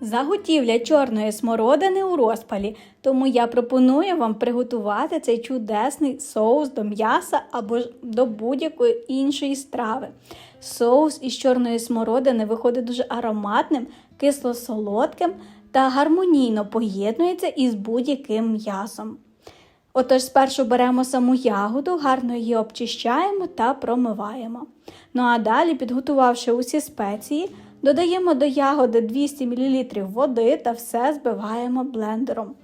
Заготівля чорної смородини у розпалі, тому я пропоную вам приготувати цей чудесний соус до м'яса або ж до будь-якої іншої страви. Соус із чорної смородини виходить дуже ароматним, кисло-солодким та гармонійно поєднується із будь-яким м'ясом. Отож, спершу беремо саму ягоду, гарно її обчищаємо та промиваємо. Ну а далі, підготувавши усі спеції, додаємо до ягоди 200 мл води та все збиваємо блендером.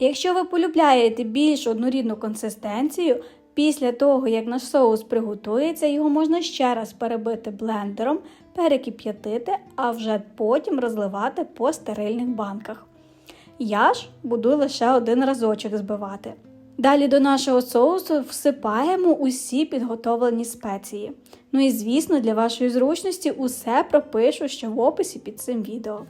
Якщо ви полюбляєте більш однорідну консистенцію, після того, як наш соус приготується, його можна ще раз перебити блендером, перекип'ятити, а вже потім розливати по стерильних банках. Я ж буду лише один разочок збивати. Далі до нашого соусу всипаємо усі підготовлені спеції. Ну і звісно, для вашої зручності усе пропишу ще в описі під цим відео.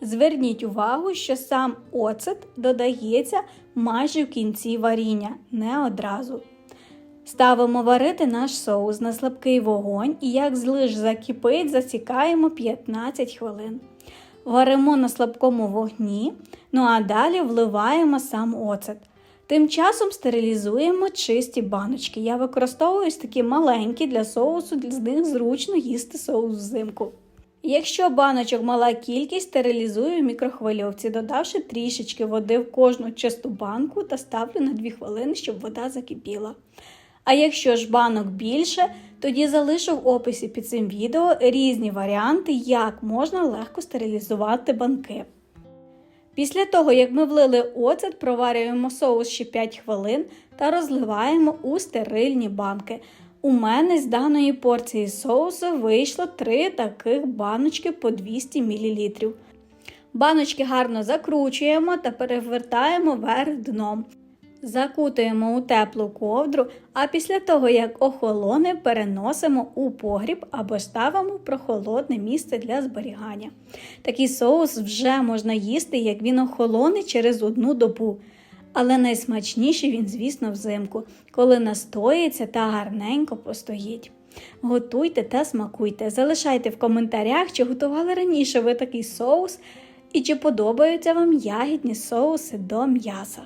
Зверніть увагу, що сам оцет додається майже в кінці варіння, не одразу. Ставимо варити наш соус на слабкий вогонь і як злиш закипить, засікаємо 15 хвилин. Варимо на слабкому вогні, ну а далі вливаємо сам оцет. Тим часом стерилізуємо чисті баночки. Я використовую такі маленькі для соусу, з них зручно їсти соус взимку. Якщо баночок мала кількість, стерилізую в мікрохвильовці, додавши трішечки води в кожну чисту банку та ставлю на 2 хвилини, щоб вода закипіла. А якщо ж банок більше, тоді залишу в описі під цим відео різні варіанти, як можна легко стерилізувати банки. Після того, як ми влили оцет, проварюємо соус ще 5 хвилин та розливаємо у стерильні банки. У мене з даної порції соусу вийшло 3 таких баночки по 200 мл. Баночки гарно закручуємо та перевертаємо вверх дном. Закутуємо у теплу ковдру, а після того, як охолоне, переносимо у погріб або ставимо в прохолодне місце для зберігання. Такий соус вже можна їсти, як він охолоне через одну добу. Але найсмачніший він, звісно, взимку, коли настоїться та гарненько постоїть. Готуйте та смакуйте. Залишайте в коментарях, чи готували раніше ви такий соус і чи подобаються вам ягідні соуси до м'яса.